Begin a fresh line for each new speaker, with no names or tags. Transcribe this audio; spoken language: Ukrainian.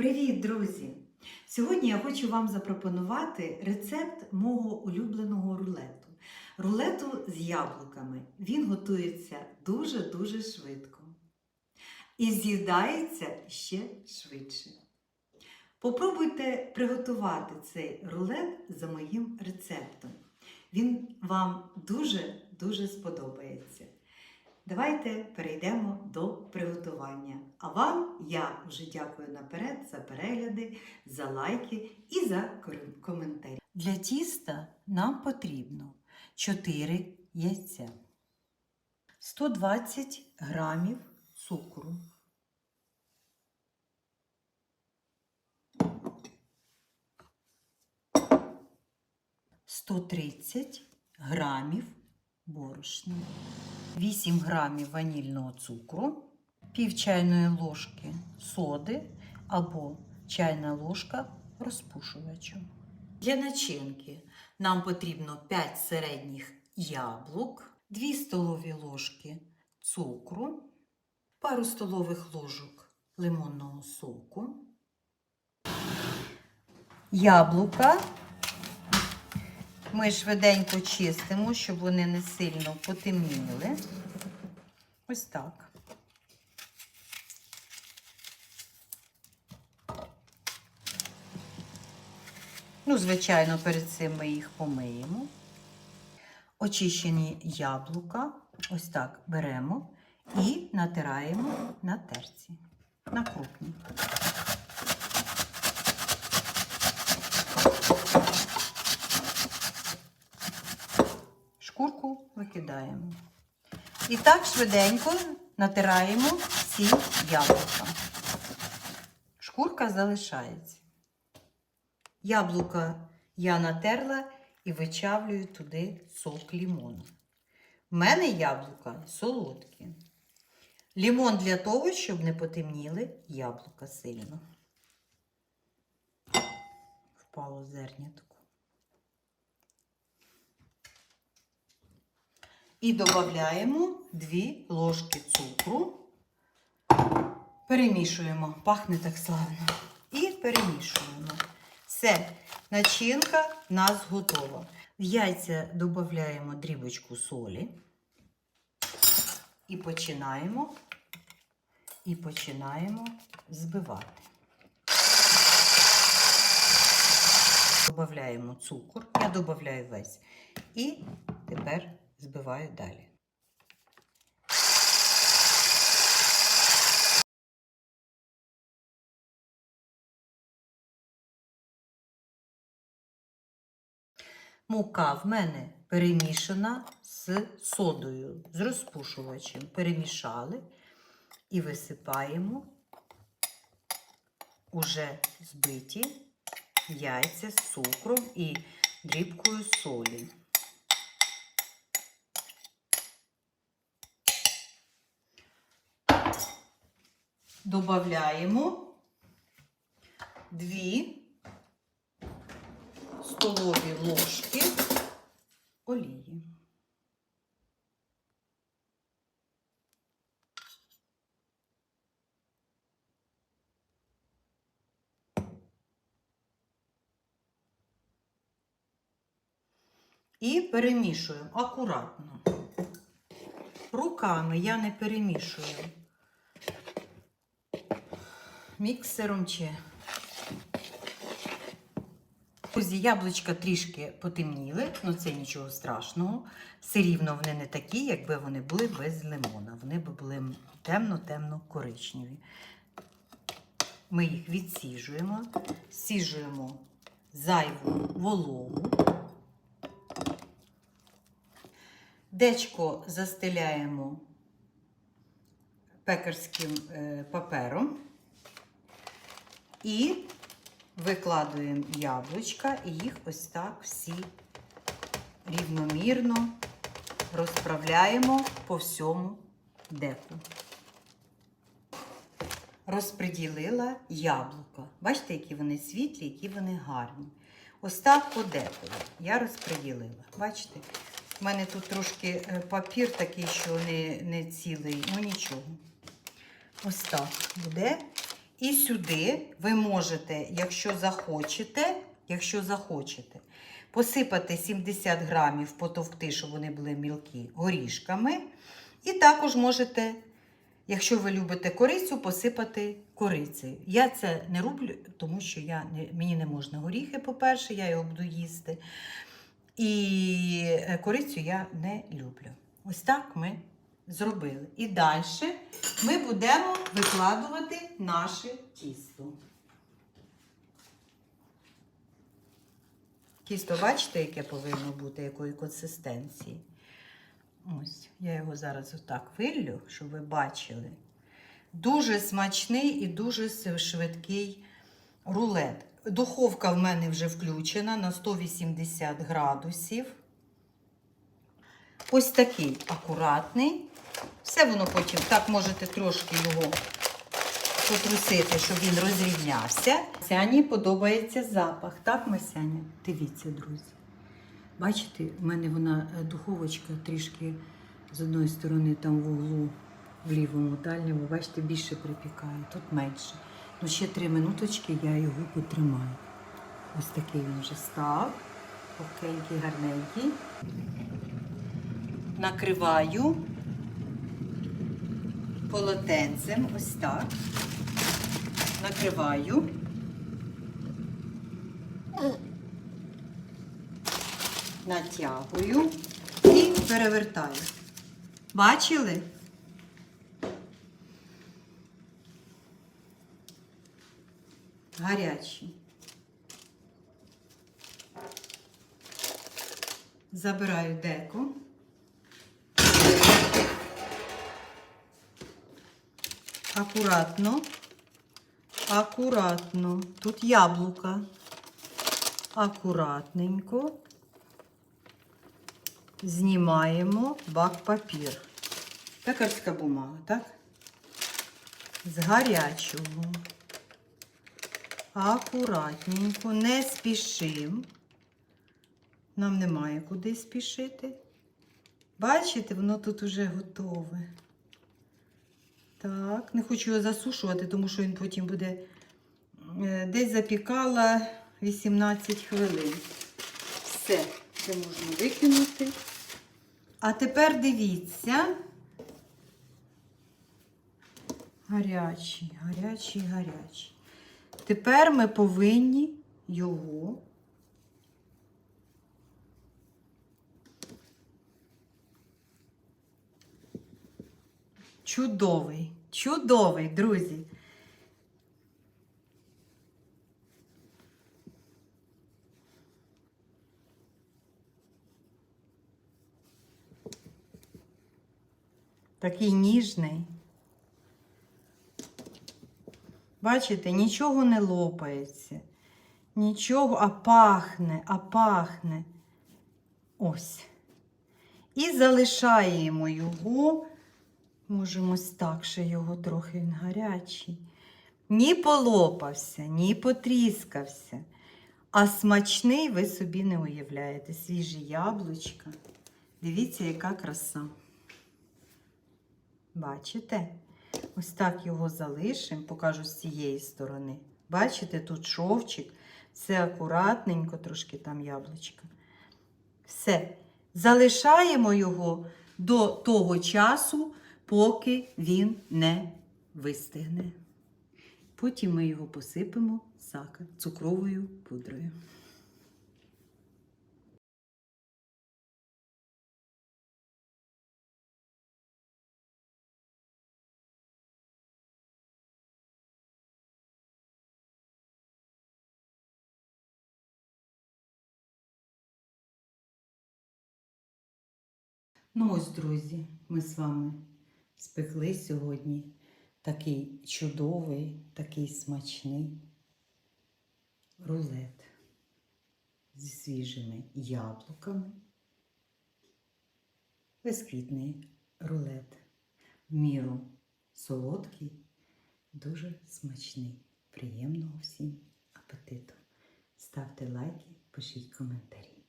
Привіт, друзі! Сьогодні я хочу вам запропонувати рецепт мого улюбленого рулету. Рулету з яблуками. Він готується дуже-дуже швидко. І з'їдається ще швидше. Попробуйте приготувати цей рулет за моїм рецептом. Він вам дуже-дуже сподобається. Давайте перейдемо до приготування. А вам я вже дякую наперед за перегляди, за лайки і за коментарі. Для тіста нам потрібно 4 яйця, 120 грамів цукру, 130 грамів борошна. 8 грамів ванільного цукру, пів чайної ложки соди або чайна ложка розпушувачу. Для начинки нам потрібно 5 середніх яблук, 2 столові ложки цукру, пару столових ложок лимонного соку, яблука ми швиденько чистимо, щоб вони не сильно потемніли. Ось так. Ну, звичайно, перед цим ми їх помиємо. Очищені яблука, ось так беремо і натираємо на терці, на крупній. Шкурку викидаємо. І так швиденько натираємо всі яблука. Шкурка залишається. Яблука я натерла і вичавлюю туди сок лімону. У мене яблука солодкі. Лімон для того, щоб не потемніли яблука сильно. Впало зернятко. І додаємо 2 ложки цукру. Перемішуємо, пахне так славно. І перемішуємо. Все, начинка в нас готова. В яйця додаємо дрібочку солі. І починаємо, і починаємо збивати. Додаємо цукор, я додаю весь. І тепер збиваю далі. Мука в мене перемішана з содою, з розпушувачем. Перемішали і висипаємо уже збиті яйця з цукром і дрібкою солі. Добавляємо 2 столові ложки олії. І перемішуємо акуратно. Руками я не перемішую міксером чи. Друзі, яблучка трішки потемніли, але це нічого страшного. Все рівно вони не такі, якби вони були без лимона. Вони б були темно-темно коричневі. Ми їх відсіжуємо, сіжуємо зайву вологу. Дечко застеляємо пекарським е, папером. І викладуємо яблучка і їх ось так всі рівномірно розправляємо по всьому деку. Розподілила яблука. Бачите, які вони світлі, які вони гарні. Ось так по деку я розподілила. Бачите? У мене тут трошки е, папір такий, що не, не цілий, ну нічого. Ось так буде. І сюди ви можете, якщо захочете, якщо захочете, посипати 70 грамів, потовкти, щоб вони були мілкі, горішками. І також можете, якщо ви любите корицю, посипати корицею. Я це не роблю, тому що я мені не можна горіхи, по-перше, я його буду їсти. І е, корицю я не люблю. Ось так ми зробили. І далі ми будемо викладувати наше тісто. Тісто, бачите, яке повинно бути, якої консистенції. Ось, я його зараз отак виллю, щоб ви бачили. Дуже смачний і дуже швидкий рулет. Духовка в мене вже включена на 180 градусів. Ось такий акуратний. Все воно потім, так можете трошки його потрусити, щоб він розрівнявся. Сяні подобається запах. Так, Масяня? Дивіться, друзі. Бачите, в мене вона е, духовочка трішки з одної сторони там в углу, в лівому дальньому, бачите, більше припікає, тут менше. Ну, ще три минуточки я його потримаю. Ось такий він вже став. Пухкенький, гарненький. Накриваю полотенцем, ось так. Накриваю. Натягую і перевертаю. Бачили? Гарячий. Забираю деко. Акуратно. Акуратно. Тут яблука. Акуратненько. Знімаємо бак-папір. Пекарська бумага, так? З гарячого. Акуратненько, не спішим. Нам немає куди спішити. Бачите, воно тут уже готове. Так, не хочу його засушувати, тому що він потім буде е, десь запікала 18 хвилин. Все, це можна викинути. А тепер дивіться. Гарячий, гарячий, гарячий. Тепер ми повинні його чудовий, чудовий, друзі. Такий ніжний. Бачите, нічого не лопається. Нічого, а пахне, а пахне. Ось. І залишаємо його. Можемо так ще його трохи він гарячий. Ні полопався, ні потріскався. А смачний ви собі не уявляєте. Свіжі яблучка. Дивіться, яка краса. Бачите? Ось так його залишимо, покажу з цієї сторони. Бачите, тут шовчик, все акуратненько, трошки там яблучка. Все. Залишаємо його до того часу, поки він не вистигне. Потім ми його посипемо сахар цукровою пудрою. Ну ось, друзі, ми з вами спекли сьогодні такий чудовий, такий смачний рулет зі свіжими яблуками. Безквітний рулет. В міру солодкий, дуже смачний. Приємного всім апетиту. Ставте лайки, пишіть коментарі.